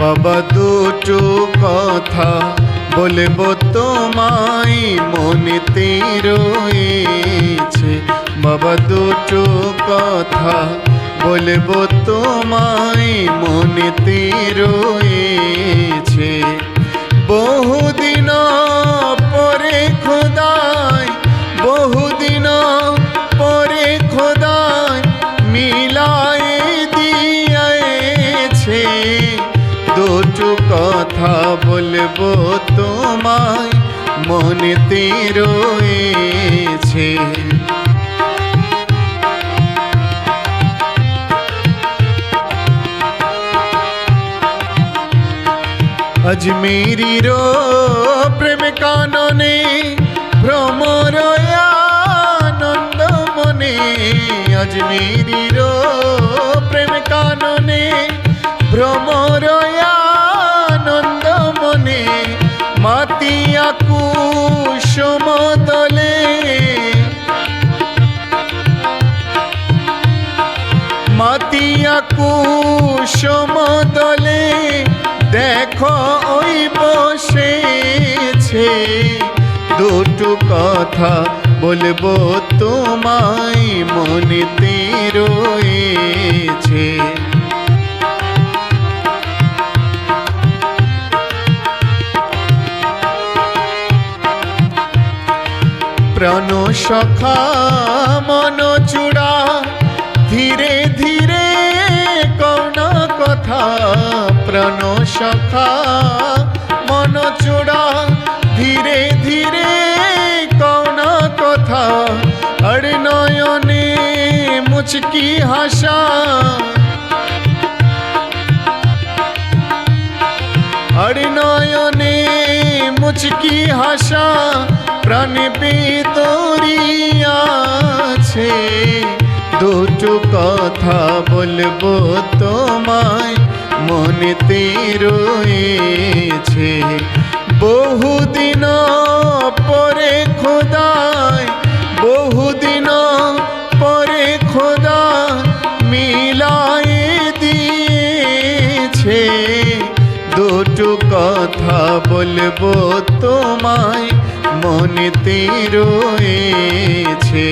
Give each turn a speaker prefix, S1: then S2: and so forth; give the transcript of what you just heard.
S1: বাবা দুটো কথা বলব তোমায়, মনেতে রয়েছে। বাবা দুটো কথা বলব তোমায়, মনেতে রয়েছে। বহুদিন দুটো কথা বলব তোমায় মনেতে রয়েছে। আজমেরির প্রেম কাননে ভ্রমর আনন্দ মনে। আজমেরির প্রেম কাননে ভ্রমর কুসুম দলে মাতিয়া কুসুম দলে দেখো ওই বসেছে। দুটো কথা বলব তোমায় মনেতে রয়েছে। প্রাণ সখা মন চূড়া। ধীরে ধীরে কোন কথা, প্রাণ সখা মন চূড়া। ধীরে ধীরে কোন কথা, আর নয়নে মুচকি হাসা। মুচকি হাসা? প্রাণ আছে। দুটো কথা বলব তোমায়, মনেতে রয়েছে। বহুদিন পরে খোদায়, বহুদিন পরে খোদা মিলাই দিয়েছে। দুটো কথা বলব তোমায় মনেতে রয়েছে।